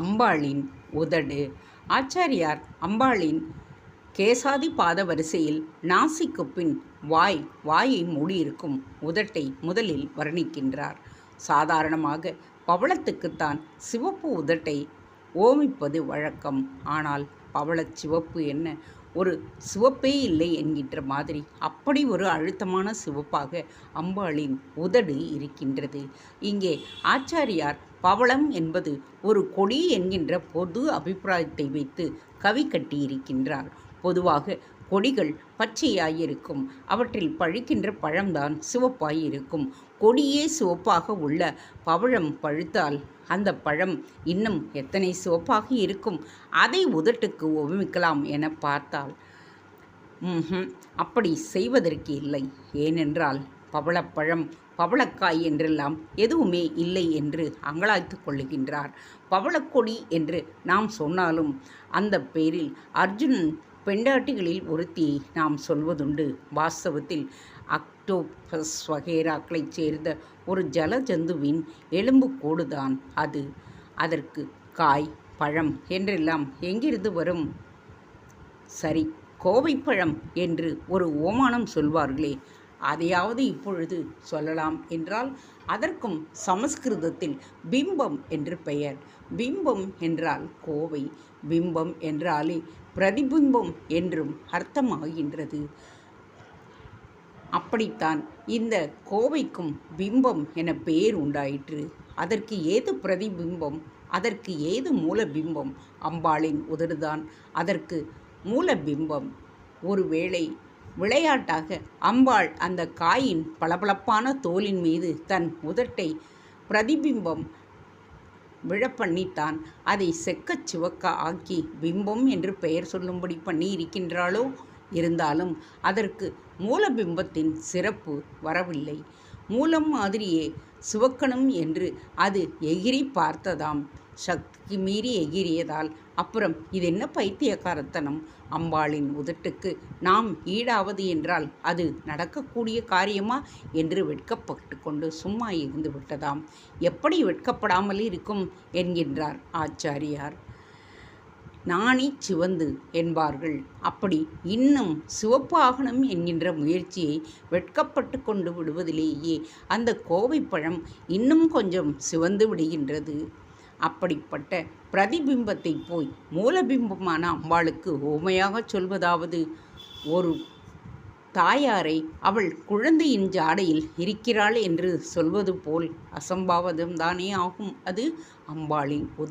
அம்பாளின் உதடு. ஆச்சாரியார் அம்பாளின் கேசாதி பாத வரிசையில் நாசிக்கு பின் வாய் வாயை மூடியிருக்கும் உதட்டை முதலில் வர்ணிக்கின்றார். சாதாரணமாக பவளத்துக்குத்தான் சிவப்பு உதட்டை ஓமிப்பது வழக்கம். ஆனால் பவளச் சிவப்பு என்ன? ஒரு சிவப்பே இல்லை என்கின்ற மாதிரி. அப்படி ஒரு அழுத்தமான சிவப்பாக அம்பாளின் உதடு இருக்கின்றது. இங்கே ஆச்சாரியார் பவளம் என்பது ஒரு கொடி என்கின்ற பொது அபிப்பிராயத்தை வைத்து கவி கட்டியிருக்கின்றார். பொதுவாக கொடிகள் பச்சையாயிருக்கும். அவற்றில் பழுக்கின்ற பழம்தான் சிவப்பாயிருக்கும். கொடியே சிவப்பாக உள்ள பவழம் பழுத்தால் அந்த பழம் இன்னும் எத்தனை சிவப்பாக இருக்கும்? அதை உதட்டுக்கு உபமிக்கலாம் என பார்த்தால் அப்படி செய்வதற்கு இல்லை. ஏனென்றால் பவளப்பழம் பவளக்காய் என்றெல்லாம் எதுவுமே இல்லை என்று அங்கலாய்த்து கொள்ளுகின்றார். பவளக்கொடி என்று நாம் சொன்னாலும் அந்த பேரில் அர்ஜுனன் பெண்டாட்டிகளில் ஒருத்தி நாம் சொல்வதுண்டு. வாஸ்தவத்தில் அக்டோபஸ் வகைராக்களைச் சேர்ந்த ஒரு ஜலஜந்துவின் எலும்புக்கூடுதான் அது. அதற்கு காய் பழம் என்றெல்லாம் எங்கிருந்து வரும்? சரி கோவைப்பழம் என்று ஒரு ஓமானம் சொல்வார்களே அதையாவது இப்பொழுது சொல்லலாம் என்றால் அதற்கும் சமஸ்கிருதத்தில் பிம்பம் என்று பெயர். பிம்பம் என்றால் கோவை பிம்பம் என்றாலே பிரதிபிம்பம் என்றும் அர்த்தமாகின்றது. அப்படித்தான் இந்த கோவைக்கும் பிம்பம் என பெயர் உண்டாயிற்று. அதற்கு ஏது பிரதிபிம்பம் அதற்கு ஏது மூலபிம்பம்? அம்பாளின் உதடுதான். அதற்கு மூலபிம்பம். ஒருவேளை விளையாட்டாக அம்பாள் அந்த காயின் பளபளப்பான தோலின் மீது தன் உதட்டை பிரதிபிம்பம் விழப்பண்ணித்தான் அதை செக்கச் சிவக்க ஆக்கி பிம்பம் என்று பெயர் சொல்லும்படி பண்ணி இருக்கின்றாளோ இருந்தாலும் அதற்கு மூலபிம்பத்தின் சிறப்பு வரவில்லை. மூலம் மாதிரியே சுவக்கணும் என்று அது எகிரி பார்த்ததாம். சக்தி மீறி எகிரியதால் அப்புறம் இது என்ன பைத்தியக்காரத்தனம்? அம்பாளின் உதட்டுக்கு நாம் ஈடாவது என்றால் அது நடக்கக்கூடிய காரியமா? என்று வெட்கப்பட்டு கொண்டு சும்மா இருந்து விட்டதாம் எப்படி வெட்கப்படாமல் இருக்கும்? என்கின்றார் ஆச்சாரியார். நாணி சிவந்து என்பார்கள். அப்படி இன்னும் சிவப்பு ஆகணும் என்கின்ற முயற்சியை வெட்கப்பட்டு கொண்டு விடுவதிலேயே அந்த கோவைப்பழம் இன்னும் கொஞ்சம் சிவந்து விடுகின்றது. அப்படிப்பட்ட பிரதிபிம்பத்தை போய் மூலபிம்பமான அம்பாளுக்கு ஓமையாக சொல்வதாவது ஒரு தாயாரை அவள் குழந்தையின் ஜாடையில் இருக்கிறாள் என்று சொல்வது போல் அசம்பாவதம் தானே ஆகும். அது அம்பாளின் உத